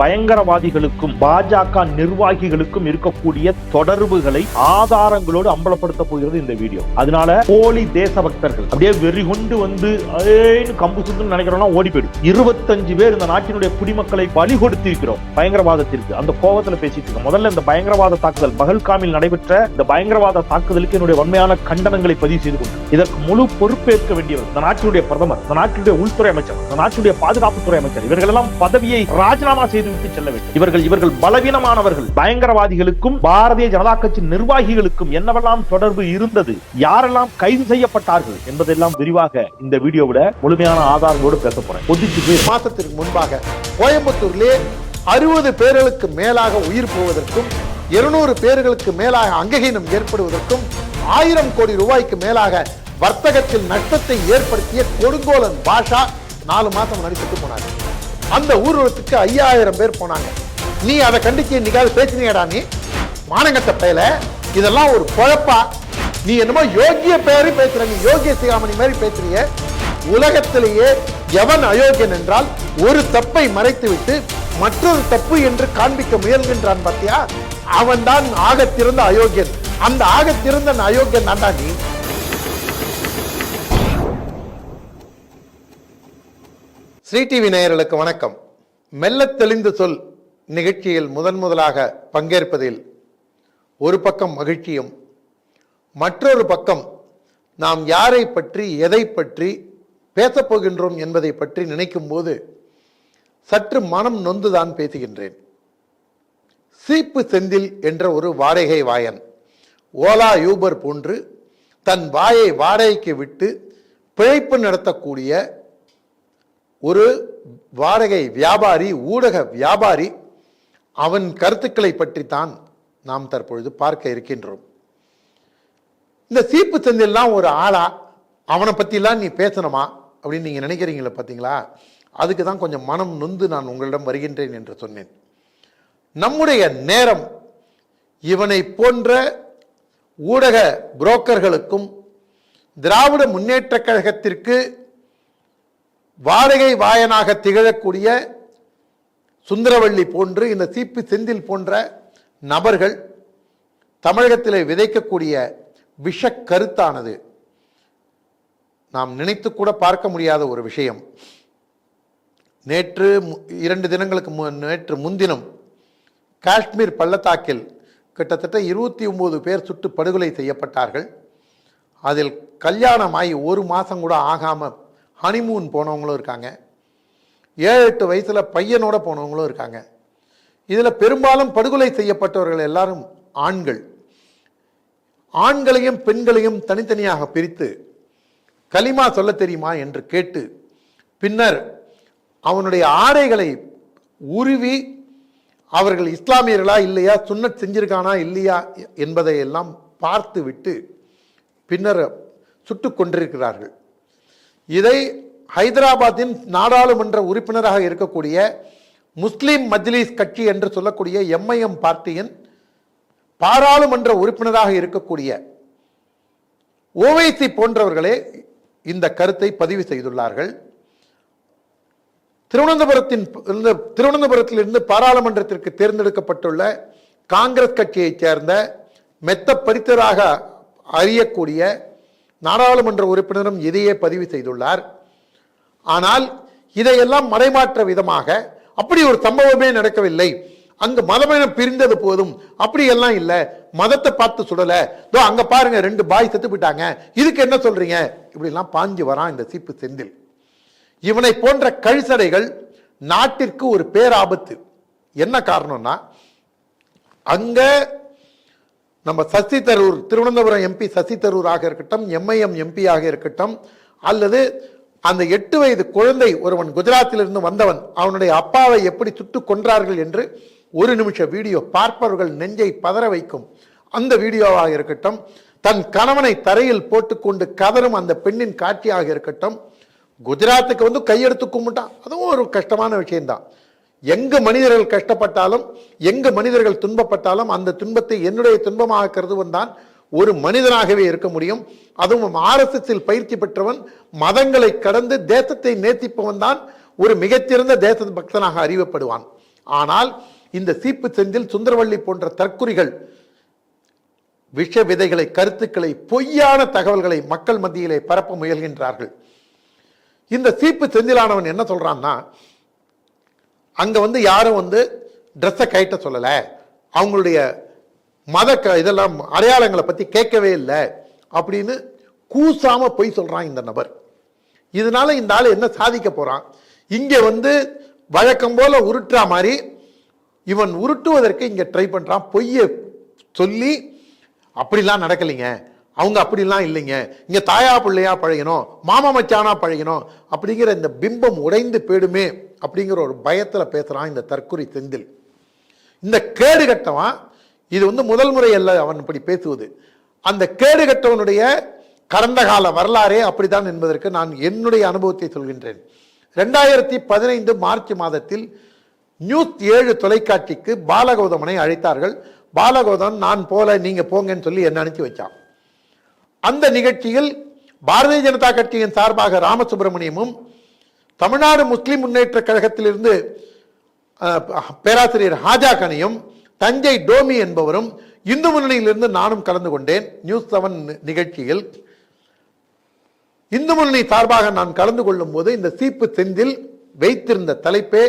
பயங்கரவாதிகளுக்கும் பாஜக நிர்வாகிகளுக்கும் இருக்கக்கூடிய தொடர்புகளை ஆதாரங்களோடு அம்பலப்படுத்த போகிறது இந்த வீடியோ. அதனால போலி தேசபக்தர்கள் அப்படியே வெறி கொண்டு வந்து கம்பு சுத்துன்னு நினைக்கிறோம்னா ஓடி போயிடும். இருபத்தஞ்சு பேர் இந்த நாட்டினுடைய குடிமக்களை பலி கொடுத்திருக்கிறோம் பயங்கரவாதத்திற்கு. அந்த கோபத்துல பேசிட்டு இருக்கோம். முதல்ல இந்த பயங்கரவாத தாக்குதல் பகல்காமில் நடைபெற்ற இந்த பயங்கரவாத தாக்குதலுக்கு என்னுடைய உண்மையான கண்டனங்களை பதிவு செய்து கொண்டு இதற்கு முழு பொறுப்பேற்க வேண்டியவர் இந்த நாட்டினுடைய பிரதமர் இந்த நாட்டினுடைய உள்துறை அமைச்சர் இந்த நாட்டினுடைய பாதுகாப்புத்துறை அமைச்சர் இவர்கள் எல்லாம் பதவியை ராஜினாமா செய்து செய்துவிட்டு செல்ல வேண்டும். இவர்கள் இவர்கள் பலவீனமானவர்கள். பயங்கரவாதிகளுக்கும் பாரதிய ஜனதா கட்சி நிர்வாகிகளுக்கும் என்னவெல்லாம் தொடர்பு இருந்தது யாரெல்லாம் கைது செய்யப்பட்டார்கள் என்பதெல்லாம் விரிவாக இந்த வீடியோவிட முழுமையான ஆதாரங்களோடு பேச போறேன். மாசத்திற்கு முன்பாக கோயம்புத்தூரிலே அறுபது பேர்களுக்கு மேலாக உயிர் போவதற்கும் இருநூறு பேர்களுக்கு மேலாக அங்ககீனம் ஏற்படுவதற்கும் ஆயிரம் கோடி ரூபாய்க்கு மேலாக வர்த்தகத்தில் நஷ்டத்தை ஏற்படுத்திய கொடுங்கோலன் பாஷா நாலு மாதம் நடிச்சுட்டு போனார். அந்த ஊர்வலத்துக்கு ஐயாயிரம் பேர் போனாங்க. நீ அதை கண்டிச்சு இன்னைக்காவது பேசினியடா நீ. மானங்கட்ட பயல இதெல்லாம் ஒரு குழப்பா. நீ என்னமோ யோகிய பெயரு பேசுற நீ யோகிய சிகாமணி மாதிரி பேசுறீங்க உலகத்திலேயே எவன் அயோக்கியன் என்றால் ஒரு தப்பை மறைத்துவிட்டு மற்றொரு தப்பு என்று காண்பிக்க முயல்கின்றான் பாத்தியா? அவன்தான் ஆகத்திருந்த அயோக்கியன். அந்த ஆகத்திருந்த அயோக்கியன் தான்டா நீ. ஸ்ரீ டிவி நேயர்களுக்கு வணக்கம். மெல்ல தெளிந்து சொல் நிகழ்ச்சியில் முதன் முதலாக பங்கேற்பதில் ஒரு பக்கம் மகிழ்ச்சியும் மற்றொரு பக்கம் நாம் யாரை பற்றி எதை பற்றி பேசப்போகின்றோம் என்பதை பற்றி நினைக்கும் போது சற்று மனம் நொந்துதான் பேசுகின்றேன். சீப்பு செந்தில் என்ற ஒரு வாடகை வாயன் ஓலா யூபர் போன்று தன் வாயை வாடகைக்கு விட்டு பிழைப்பு நடத்தக்கூடிய ஒரு வாடகை வியாபாரி ஊடக வியாபாரி அவன் கருத்துக்களை பற்றித்தான் நாம் தற்பொழுது பார்க்க இருக்கின்றோம். இந்த சீப்பு செந்தில்லாம் ஒரு ஆளா அவனை பற்றிலாம் நீ பேசணுமா அப்படின்னு நீங்கள் நினைக்கிறீங்களா பார்த்தீங்களா அதுக்கு தான் கொஞ்சம் மனம் நொந்து நான் உங்களிடம் வருகின்றேன் என்று சொன்னேன். நம்முடைய நேரம் இவனை போன்ற ஊடக புரோக்கர்களுக்கும் திராவிட முன்னேற்றக் கழகத்திற்கு வாடகை வாயனாக திகழக்கூடிய சுந்தரவள்ளி போன்று இந்த சீப்பு செந்தில் போன்ற நபர்கள் தமிழகத்திலே விதைக்கக்கூடிய விஷ கருத்தானது நாம் நினைத்து கூட பார்க்க முடியாத ஒரு விஷயம். நேற்று மு- இரண்டு தினங்களுக்கு மு- நேற்று முன்தினம் காஷ்மீர் பள்ளத்தாக்கில் கிட்டத்தட்ட இருபத்தி ஒம்பது பேர் சுட்டு படுகொலை செய்யப்பட்டார்கள். அதில் கல்யாணமாகி ஒரு மாதம் கூட ஆகாமல் ஹனிமூன் போனவங்களும் இருக்காங்க. ஏழு எட்டு வயசில் பையனோட போனவங்களும் இருக்காங்க. இதில் பெரும்பாலும் படுகொலை செய்யப்பட்டவர்கள் எல்லாரும் ஆண்கள். ஆண்களையும் பெண்களையும் தனித்தனியாக பிரித்து கலிமா சொல்ல தெரியுமா என்று கேட்டு பின்னர் அவனுடைய ஆடைகளை உருவி அவர்கள் இஸ்லாமியர்களா இல்லையா சுன்னத் செஞ்சிருக்கானா இல்லையா என்பதை எல்லாம் பார்த்து விட்டு பின்னர் சுட்டு கொண்டிருக்கிறார்கள். இதை ஹைதராபாத்தின் நாடாளுமன்ற உறுப்பினராக இருக்கக்கூடிய முஸ்லீம் மஜ்லிஸ் கட்சி என்று சொல்லக்கூடிய எம்ஐஎம் பார்ட்டியின் பாராளுமன்ற உறுப்பினராக இருக்கக்கூடிய ஓவைசி போன்றவர்களே இந்த கருத்தை பதிவு செய்துள்ளார்கள். திருவனந்தபுரத்தின் இருந்து திருவனந்தபுரத்திலிருந்து பாராளுமன்றத்திற்கு தேர்ந்தெடுக்கப்பட்டுள்ள காங்கிரஸ் கட்சியைச் சேர்ந்த மெத்த பரித்தராக அறியக்கூடிய நாடாளுமன்ற உறுப்பினரும் இதையே பதிவு செய்துள்ளார். ஆனால் இதையெல்லாம் மறைமாற்ற விதமாக அப்படி ஒரு சம்பவமே நடக்கவில்லை. அங்கு மதமேனம் பிரிந்தது போதும். அப்படியெல்லாம் இல்லை. மதத்தை பார்த்து சுடல. இதோ அங்கே பாருங்க ரெண்டு பாய் செத்து போயிட்டாங்க. இதுக்கு என்ன சொல்றீங்க? இப்படி எல்லாம் பாஞ்சு வரான் இந்த சீப்பு செந்தில். இவனை போன்ற கழிசடைகள் நாட்டிற்கு ஒரு பேராபத்து. என்ன காரணம்னா அங்கே நம்ம சசி தரூர் திருவனந்தபுரம் எம்பி சசி தரூராக இருக்கட்டும் எம்ஐஎம் எம்பியாக இருக்கட்டும் அல்லது அந்த எட்டு வயது குழந்தை ஒருவன் குஜராத்திலிருந்து வந்தவன் அவனுடைய அப்பாவை எப்படி சுட்டு கொன்றார்கள் என்று ஒரு நிமிஷ வீடியோ பார்ப்பவர்கள் நெஞ்சை பதற வைக்கும். அந்த வீடியோவாக இருக்கட்டும் தன் கணவனை தரையில் போட்டுக்கொண்டு கதறும் அந்த பெண்ணின் காட்சியாக இருக்கட்டும் குஜராத்துக்கு வந்து கையெடுத்து கும்பிட்டான். அதுவும் ஒரு கஷ்டமான விஷயம்தான். எங்கு மனிதர்கள் கஷ்டப்பட்டாலும் எங்கு மனிதர்கள் துன்பப்பட்டாலும் அந்த துன்பத்தை என்னுடைய துன்பமாக கருதுவன் தான் ஒரு மனிதனாகவே இருக்க முடியும். அதுவும் ஆரசத்தில் பயிற்சி பெற்றவன் மதங்களை கடந்து தேசத்தை நேசிப்பவன் தான் ஒரு மிகச்சிறந்த தேச பக்தனாக அறியப்படுவான். ஆனால் இந்த சீப்பு செந்தில் சுந்தரவள்ளி போன்ற தற்குறிகள் விஷ விதைகளை கருத்துக்களை பொய்யான தகவல்களை மக்கள் மத்தியிலே பரப்ப முயல்கின்றார்கள். இந்த சீப்பு செந்திலானவன் என்ன சொல்றான்னா அங்கே வந்து யாரும் வந்து ட்ரெஸ்ஸை கைட்ட சொல்லலை. அவங்களுடைய மத க- இதெல்லாம் அடையாளங்களை பற்றி கேட்கவே இல்லை. அப்படின்னு கூசாமல் பொய் சொல்கிறான் இந்த நபர். இதனால இந்த ஆள் என்ன சாதிக்க போகிறான் இங்கே வந்து வழக்கம் போல் உருட்டுற மாதிரி இவன் உருட்டுவதற்கு இங்கே ட்ரை பண்ணுறான் பொய்யை சொல்லி அப்படிலாம் நடக்கலைங்க. அவங்க அப்படிலாம் இல்லைங்க. இங்க தாயா பிள்ளையா பழகணும் மாமா மச்சானா பழகணும் அப்படிங்கிற இந்த பிம்பம் உடைந்து போயிடுமே அப்படிங்கிற ஒரு பயத்தில் பேசுகிறான் இந்த தற்கொலை செந்தில் இந்த கேடு கட்டவன் இது வந்து முதல் முறை அல்ல அவன் இப்படி பேசுவது. அந்த கேடு கட்டவனுடைய கடந்த கால வரலாறே அப்படித்தான் என்பதற்கு நான் என்னுடைய அனுபவத்தை சொல்கின்றேன். ரெண்டாயிரத்தி பதினைந்து மார்ச் மாதத்தில் நியூஸ் ஏழு தொலைக்காட்சிக்கு பாலகௌதமனை அழைத்தார்கள். பாலகௌதம் நான் போல நீங்க போங்கன்னு சொல்லி என்ன அனுப்பி வச்சான். அந்த நிகழ்ச்சியில் பாரதிய ஜனதா கட்சியின் சார்பாக ராமசுப்பிரமணியமும் தமிழ்நாடு முஸ்லிம் முன்னேற்ற கழகத்திலிருந்து பேராசிரியர் ஹாஜா கனியும் தஞ்சை டோமி என்பவரும் இந்து முன்னணியிலிருந்து நானும் கலந்து கொண்டேன். நியூஸ் செவன் நிகழ்ச்சியில் இந்து முன்னணி சார்பாக நான் கலந்து கொள்ளும் போது இந்த சீப்பு செந்தில் வைத்திருந்த தலைப்பே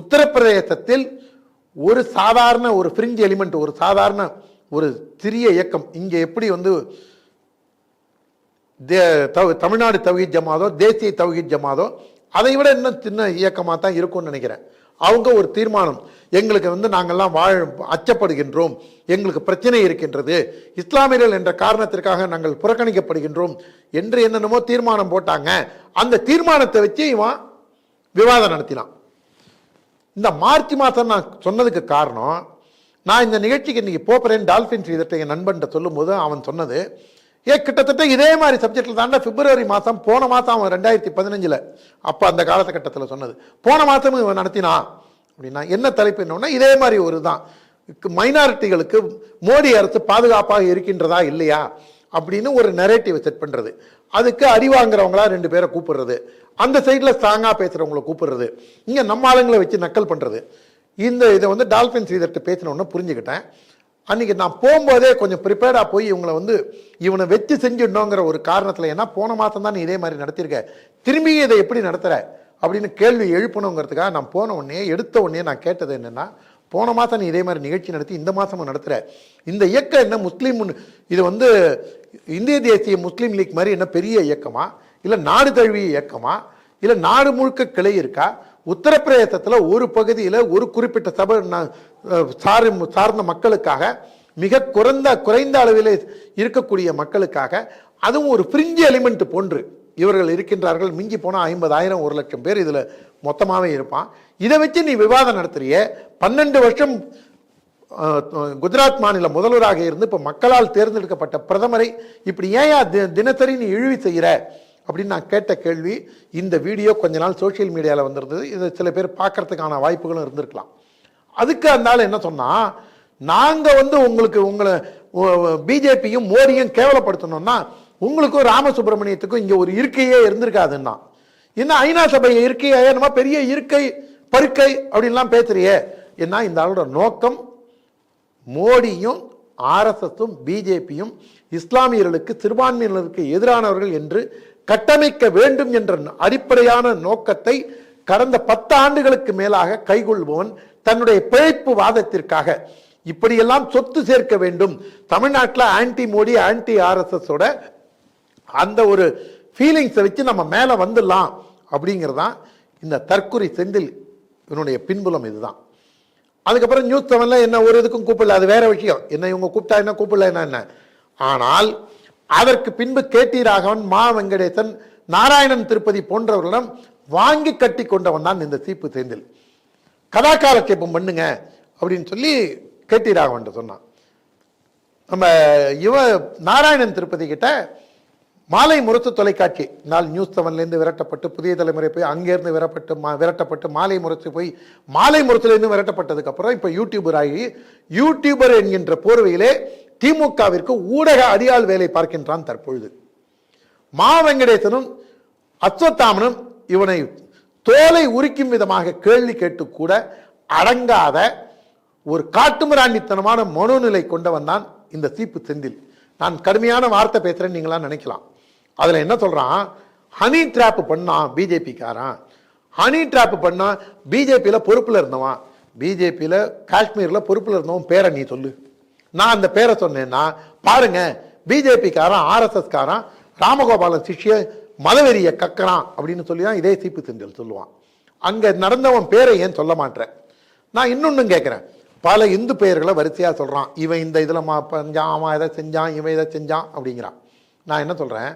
உத்தரப்பிரதேசத்தில் ஒரு சாதாரண ஒரு ஃப்ரிஞ்ச் எலிமெண்ட் ஒரு சாதாரண ஒரு சிறிய இயக்கம். இங்கே எப்படி வந்து தே- தமிழ்நாடு தவஹீத் ஜமாதோ தேசிய தவஹீத் ஜமாதோ அதை விட இன்னும் சின்ன இயக்கமாக தான் இருக்கும்னு நினைக்கிறேன். அவங்க ஒரு தீர்மானம். எங்களுக்கு வந்து நாங்கள்லாம் வாழ் அச்சப்படுகின்றோம். எங்களுக்கு பிரச்சனை இருக்கின்றது. இஸ்லாமியர்கள் என்ற காரணத்திற்காக நாங்கள் புறக்கணிக்கப்படுகின்றோம் என்று என்னென்னமோ தீர்மானம் போட்டாங்க. அந்த தீர்மானத்தை வச்சு இவன் விவாதம் நடத்தினான். இந்த மார்ச் மாதம் நான் சொன்னதுக்கு காரணம் நான் இந்த நிகழ்ச்சிக்கு இன்னைக்கு போகிறேன் டால்ஃபின் ஸ்ரீதர்ட்ட என் நண்பன்ட்ட சொல்லும்போது அவன் சொன்னது ஏ கிட்டத்தட்ட இதே மாதிரி சப்ஜெக்டில் தாண்டா பிப்ரவரி மாதம் போன மாதம் அவன் ரெண்டாயிரத்தி பதினஞ்சில். அப்போ அந்த காலகட்டத்தில் சொன்னது. போன மாதமும் இவன் நடத்தினா அப்படின்னா என்ன தலைப்பு என்னன்னா இதே மாதிரி ஒரு தான் மைனாரிட்டிகளுக்கு மோடி அரசு பாதுகாப்பாக இருக்கின்றதா இல்லையா? அப்படின்னு ஒரு நெரேட்டிவ் செட் பண்ணுறது அதுக்கு அறிவாங்கிறவங்களா ரெண்டு பேரை கூப்பிடுறது. அந்த சைடில் ஸ்ட்ராங்காக பேசுகிறவங்களை கூப்பிடுறது. இங்கே நம்ம ஆளுங்களை வச்சு நக்கல் பண்ணுறது இந்த இதை வந்து டால்ஃபின் ஸ்ரீதர்கிட்ட பேசினோன்னு புரிஞ்சுக்கிட்டேன். அன்றைக்கி நான் போகும்போதே கொஞ்சம் ப்ரிப்பேர்டாக போய் இவங்களை வந்து இவனை வச்சு செஞ்சிடணுங்கிற ஒரு காரணத்தில் ஏன்னா போன மாதம் தான் நீ இதே மாதிரி நடத்தியிருக்க. திரும்பி இதை எப்படி நடத்துகிற அப்படின்னு கேள்வி எழுப்பணுங்கிறதுக்காக நான் போன உடனே எடுத்த உடனே நான் கேட்டது என்னென்னா போன மாதம் நீ இதே மாதிரி நிகழ்ச்சி நடத்தி இந்த மாதமும் நடத்துகிற இந்த இயக்கம் என்ன முஸ்லீம் இது வந்து இந்திய தேசிய முஸ்லீம் லீக் மாதிரி என்ன பெரிய இயக்கமா? இல்லை நாடு தழுவிய இயக்கமா? இல்லை நாடு முழுக்க கிளை இருக்கா? உத்தரப்பிரதேசத்தில் ஒரு பகுதியில் ஒரு குறிப்பிட்ட சபை சார் சார்ந்த மக்களுக்காக மிக குறைந்த குறைந்த அளவில் இருக்கக்கூடிய மக்களுக்காக அதுவும் ஒரு ஃப்ரிஞ்சு எலிமெண்ட் போன்று இவர்கள் இருக்கின்றார்கள். மிஞ்சி போனால் ஐம்பதாயிரம் ஒரு லட்சம் பேர் இதில் மொத்தமாகவே இருப்பான். இதை வச்சு நீ விவாதம் நடத்துறிய. பன்னெண்டு வருஷம் குஜராத் மாநில முதல்வராக இருந்து இப்போ மக்களால் தேர்ந்தெடுக்கப்பட்ட பிரதமரை இப்படி ஏன் தி- தினசரி நீ இழிவு செய்கிற அப்படின்னு நான் கேட்ட கேள்வி இந்த வீடியோ கொஞ்ச நாள் சோஷியல் மீடியாவில் வந்திருந்தது. இதை சில பேர் பார்க்கறதுக்கான வாய்ப்புகளும் இருந்திருக்கலாம். அதுக்கு அந்த ஆள் என்ன சொன்னால் நாங்கள் வந்து உங்களுக்கு உங்களை பிஜேபியும் மோடியும் கேவலப்படுத்தணும்னா உங்களுக்கும் ராமசுப்பிரமணியத்துக்கும் இங்கே ஒரு இருக்கையே இருந்திருக்காதுன்னா. என்ன ஐநா சபை இருக்கையே? நம்ம பெரிய இருக்கை பருக்கை அப்படின்லாம் பேசுறியே. என்ன இந்த ஆளோட நோக்கம்? மோடியும் ஆர்எஸ்எஸும் பிஜேபியும் இஸ்லாமியர்களுக்கு சிறுபான்மையினருக்கு எதிரானவர்கள் என்று கட்டமைக்க வேண்டும் என்ற அடிப்படையான நோக்கத்தை கடந்த பத்து ஆண்டுகளுக்கு மேலாக கைகொள்பவன் தன்னுடைய பிழைப்பு வாதத்திற்காக. இப்படியெல்லாம் சொத்து சேர்க்க வேண்டும். தமிழ்நாட்டில் ஆன்டி மோடி ஆன்டி ஆர்எஸ்எஸோட அந்த ஒரு ஃபீலிங்ஸை வச்சு நம்ம மேலே வந்துடலாம் அப்படிங்கிறதான் இந்த தற்கொலை செந்தில் இவனுடைய பின்புலம் இதுதான். அதுக்கப்புறம் நியூஸ் செவனில் என்ன ஒரு இதுக்கும் கூப்பிடல அது வேற விஷயம். என்ன இவங்க கூப்பிட்டா என்ன கூப்பிடல என்ன என்ன? ஆனால் அதற்கு பின்பு கேடி ராகவன் மா வெங்கடேசன் நாராயணன் திருப்பதி போன்றவர்களிடம் வாங்கி கட்டி கொண்டவன் தான் இந்த சீப்பு செந்தில் கதாகாலட்சேபம் பண்ணுங்க அப்படின்னு சொல்லி கேடி ராகவன் சொன்னான். நம்ம இவ நாராயணன் திருப்பதி கிட்ட மாலை முரசு தொலைக்காட்சி நாள் நியூஸ் செவன்லேருந்து விரட்டப்பட்டு புதிய தலைமுறை போய் அங்கேருந்து விரட்டப்பட்டு மா விரட்டப்பட்டு மாலை முரசு போய் மாலை முரசுலேருந்து விரட்டப்பட்டதுக்கப்புறம் இப்போ யூடியூபர் ஆகி யூடியூபர் என்கின்ற போர்வையிலே திமுகவிற்கு ஊடக அடியாள் வேலை பார்க்கின்றான் தற்பொழுது. மா வெங்கடேசனும் அஸ்வத்தாமனும் இவனை தோலை உரிக்கும் விதமாக கேள்வி கேட்டு கூட அடங்காத ஒரு காட்டுமிராண்டித்தனமான மனோநிலை கொண்டவன் தான் இந்த சீப்பு செந்தில். நான் கடுமையான வார்த்தை பேசுறேன்னு நீங்களாம் நினைக்கலாம். அதுல என்ன சொல்றான்? ஹனி ட்ராப் பண்ணான் பிஜேபிக்காரன். ஹனி ட்ராப் பண்ணால் பிஜேபியில பொறுப்புல இருந்தவன். பிஜேபியில காஷ்மீர்ல பொறுப்புல இருந்தவன் பேரை நீ சொல்லு. நான் அந்த பேரை சொன்னேன்னா பாருங்க பிஜேபிக்காரன் ஆர்எஸ்எஸ்காரன் ராமகோபாலன் சிஷ்ய மதவெறியை கக்கறான் அப்படின்னு சொல்லி தான் இதே சீப்பு செந்தில் சொல்லுவான். அங்கே நடந்தவன் பேரை ஏன் சொல்ல மாட்டேன் நான் இன்னொன்னும் கேட்குறேன் பல இந்து பெயர்களை வரிசையாக சொல்கிறான் இவன் இந்த இதில் மா பஞ்சான் அவன் இதை செஞ்சான் இவன் இதை செஞ்சான் அப்படிங்கிறான். நான் என்ன சொல்கிறேன்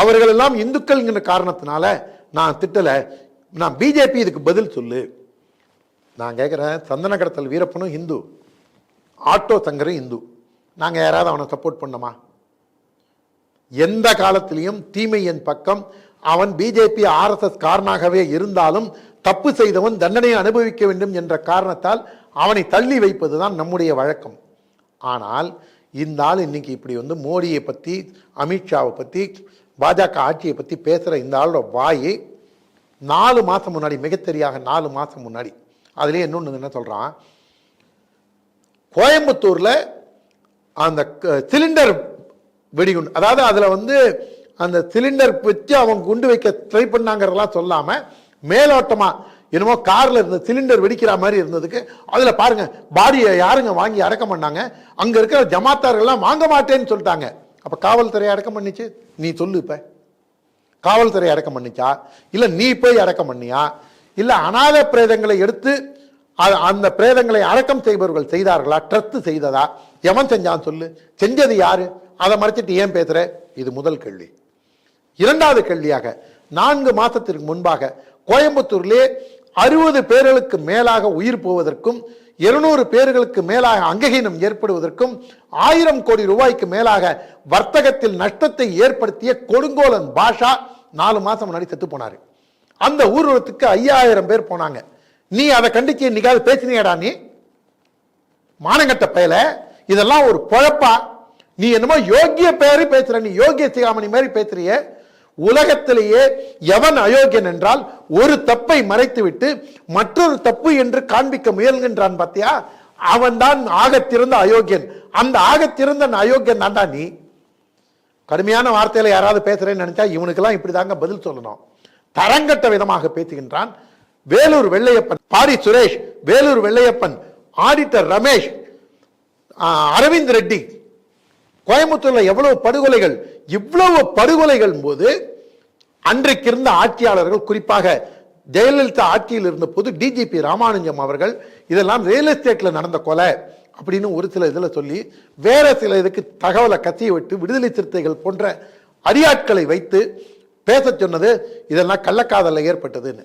அவர்களெல்லாம் இந்துக்கள்ங்கிற காரணத்தினால நான் திட்டலை. நான் பிஜேபி இதுக்கு பதில் சொல்லு. நான் கேட்குறேன் சந்தன கடத்தல் வீரப்பனும் இந்து. ஆட்டோ தங்குற இந்து. நாங்கள் யாராவது அவனை சப்போர்ட் பண்ணோமா எந்த காலத்திலையும் தீமையின் பக்கம். அவன் பிஜேபி ஆர்எஸ்எஸ் காரனாகவே இருந்தாலும் தப்பு செய்தவன் தண்டனையை அனுபவிக்க வேண்டும் என்ற காரணத்தால் அவனை தள்ளி வைப்பதுதான் நம்முடைய வழக்கம். ஆனால் இந்த ஆள் இன்னைக்கு இப்படி வந்து மோடியை பற்றி அமித்ஷாவை பற்றி பாஜக ஆட்சியை பற்றி பேசுகிற இந்த ஆளோட வாயை நாலு மாதம் முன்னாடி மிகத்தெரியாக நாலு மாதம் முன்னாடி அதுலேயே இன்னொன்று என்ன சொல்கிறான் கோயம்புத்தூரில் அந்த க- சிலிண்டர் வெடிகுண்டு அதாவது அதில் வந்து அந்த சிலிண்டர் வச்சு அவங்க குண்டு வைக்க ட்ரை பண்ணாங்கிறதெல்லாம் சொல்லாமல் மேலோட்டமாக என்னமோ காரில் இருந்த சிலிண்டர் வெடிக்கிற மாதிரி இருந்ததுக்கு அதில் பாருங்கள் பாடியை யாருங்க வாங்கி அடக்கம் பண்ணாங்க அங்கே இருக்கிற ஜமாத்தார்கள்லாம் வாங்க மாட்டேன்னு சொல்லிட்டாங்க. அப்போ காவல்துறை அடக்கம் பண்ணிச்சு? நீ சொல்லு இப்போ. காவல்துறை அடக்கம் பண்ணிச்சா? இல்லை நீ போய் அடக்கம் பண்ணியா? இல்லை அநாத பிரேதங்களை எடுத்து அந்த பிரேதங்களை அடக்கம் செய்பவர்கள் செய்தார்களா? ட்ரஸ்ட் செய்ததா? எவன் செஞ்சான் சொல்லு? செஞ்சது யாரு? அதை மறைச்சிட்டு ஏன் பேசுற? இது முதல் கேள்வி. இரண்டாவது கேள்வியாக நான்கு மாதத்திற்கு முன்பாக கோயம்புத்தூரிலே அறுபது பேர்களுக்கு மேலாக உயிர் போவதற்கும் இருநூறு பேர்களுக்கு மேலாக அங்ககீனம் ஏற்படுவதற்கும் ஆயிரம் கோடி ரூபாய்க்கு மேலாக வர்த்தகத்தில் நஷ்டத்தை ஏற்படுத்திய கொடுங்கோலன் பாஷா நாலு மாசம் முன்னாடி செத்து போனார். அந்த ஊர்வலத்துக்கு ஐயாயிரம் பேர் போனாங்க. நீ அதை கண்டிச்சு இன்னைக்காவது பேசினியாடா நீ? மானங்கட்ட பயல இதெல்லாம் ஒரு பொழப்பா. நீ என்னமோ யோகிய பெயரு பேசுற நீ யோகிய சிகாமணி மாதிரி பேசுறிய. உலகத்திலேயே எவன் அயோக்கியன் என்றால் ஒரு தப்பை மறைத்துவிட்டு மற்றொரு தப்பு என்று காண்பிக்க முயல்கின்றான் பாத்தியா? அவன்தான் ஆகத்திருந்த அயோக்கியன். அந்த ஆகத்திருந்த அயோக்கியன் தான்டா நீ. கடுமையான வார்த்தையில யாராவது பேசுறேன்னு நினைச்சா இவனுக்கெல்லாம் இப்படிதாங்க பதில் சொல்லணும். தரங்கட்ட விதமாக பேசுகின்றான். வேலூர் வெள்ளையப்பன் பாரி சுரேஷ் வேலூர் வெள்ளையப்பன் ஆடிட்டர் ரமேஷ் அரவிந்த் ரெட்டி. கோயம்புத்தூர்ல எவ்வளவு படுகொலைகள் இவ்வளவு படுகொலைகள் போது அன்றைக்கு இருந்த ஆட்சியாளர்கள் குறிப்பாக ஜெயலலிதா ஆட்சியில் இருந்த போது டிஜிபி ராமானுஜம் அவர்கள் இதெல்லாம் ரியல் எஸ்டேட்ல நடந்த கொலை அப்படின்னு ஒரு சில இதில் சொல்லி வேற சில இதுக்கு தகவலை கசிய விட்டு விடுதலை சிறுத்தைகள் போன்ற அடியாட்களை வைத்து பேச சொன்னது இதெல்லாம் கள்ளக்காதலில் ஏற்பட்டதுன்னு.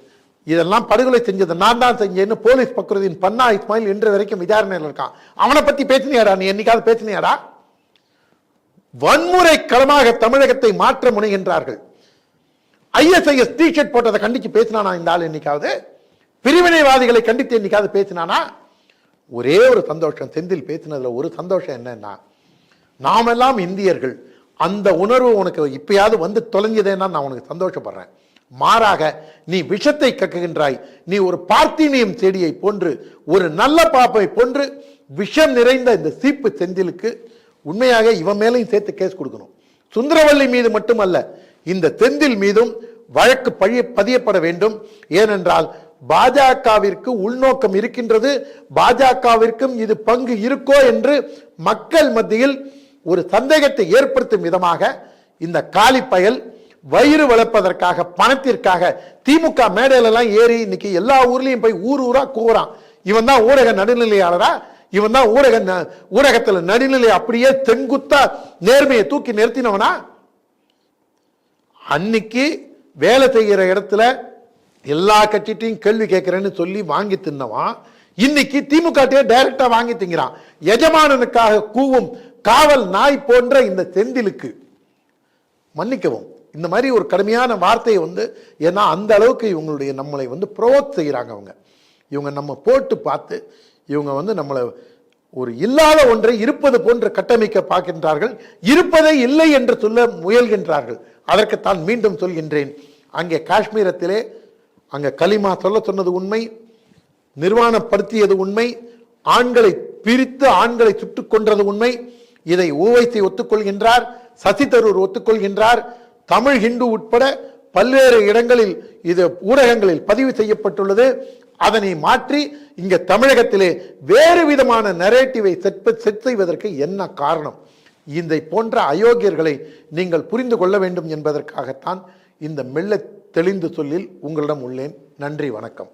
இதெல்லாம் படுகொலை செஞ்சது நான் தான் செஞ்சேன்னு போலீஸ் பக்ரதீன் பன்னா இஸ்மாயில் இன்று வரைக்கும் விசாரணையில் இருக்கான். அவனை பத்தி பேசினியாடா நீ? என்னைக்காவது பேசினியாடா? வன்முறை களமாக தமிழகத்தை மாற்ற முனைகின்றார்கள். ஐஎஸ்ஐஎஸ் டிஷர்ட் போட்டதை கண்டித்து பேசினானா இந்த ஆள் என்னைக்காவது? பிரிவினைவாதிகளை கண்டித்து என்னைக்காவது பேசினானா? ஒரே ஒரு சந்தோஷம் செந்தில் பேசினதுல ஒரு சந்தோஷம் என்னன்னா நாமெல்லாம் இந்தியர்கள். அந்த உணர்வு உனக்கு இப்பயாவது வந்து தொலைஞ்சதேன்னா நான் உனக்கு சந்தோஷப்படுறேன். மாறாக நீ விஷத்தை கக்குகின்றாய். நீ ஒரு பார்த்தினியம் செடியை போன்று ஒரு நல்ல பாப்பை போன்று விஷம் நிறைந்த இந்த சீப்பு செந்திலுக்கு உண்மையாக இவன் மேலையும் சேர்த்து கேஸ் கொடுக்கணும். சுந்தரவல்லி மீது மட்டுமல்ல இந்த செந்தில் மீதும் வழக்கு பழிய பதியப்பட வேண்டும். ஏனென்றால் பாஜகவிற்கு உள்நோக்கம் இருக்கின்றது. பாஜகவிற்கும் இது பங்கு இருக்கோ என்று மக்கள் மத்தியில் ஒரு சந்தேகத்தை ஏற்படுத்தும் விதமாக இந்த காலி பயல் வயிறு வளர்ப்பதற்காக பணத்திற்காக திமுக மேடையிலலாம் ஏறி இன்னைக்கு எல்லா ஊர்லேயும் போய் ஊர் ஊராக கூறான் இவன் தான் ஊடக நடுநிலையாளரா? இவன் தான் ஊடக ந- நடுநிலை அப்படியே செங்குத்தா நேர்மையை தூக்கி நிறுத்தினவனா? அன்னைக்கு வேலை செய்கிற இடத்துல எல்லா கட்சிட்டையும் கேள்வி கேட்கிறேன்னு சொல்லி வாங்கி தின்னவான். இன்னைக்கு திமுக டைரக்டா வாங்கி திங்கிறான். எஜமானனுக்காக கூவும் காவல் நாய் போன்ற இந்த செந்திலுக்கு. மன்னிக்கவும். இந்த மாதிரி ஒரு கடுமையான வார்த்தையை வந்து ஏன்னா அந்த அளவுக்கு இவங்களுடைய நம்மளை வந்து ப்ரோத் செய்கிறாங்க அவங்க. இவங்க நம்ம போட்டு பார்த்து இவங்க வந்து நம்மளை ஒரு இல்லாத ஒன்றை இருப்பது போன்று கட்டமைக்க பார்க்கின்றார்கள். இருப்பதை இல்லை என்று சொல்ல முயல்கின்றார்கள். அதற்குத்தான் மீண்டும் சொல்கின்றேன். அங்கே காஷ்மீரத்திலே அங்கே கலிமா சொல்ல சொன்னது உண்மை நிர்வாணப்படுத்தியது உண்மை ஆண்களை பிரித்து ஆண்களை சுட்டுக் கொன்றது உண்மை. இதை ஓவைசி ஒத்துக்கொள்கின்றார். சசி தரூர் ஒத்துக்கொள்கின்றார். தமிழ் ஹிந்து உட்பட பல்வேறு இடங்களில் இது ஊடகங்களில் பதிவு செய்யப்பட்டுள்ளது. அதனை மாற்றி இங்க தமிழகத்திலே வேறு விதமான நரேட்டிவை செட் செட் செய்வதற்கு என்ன காரணம்? இந்த போன்ற அயோக்கியர்களை நீங்கள் புரிந்து கொள்ள வேண்டும் என்பதற்காகத்தான் இந்த மெல்ல தெளிந்து சொல்லில் உங்களிடம் உள்ளேன். நன்றி வணக்கம்.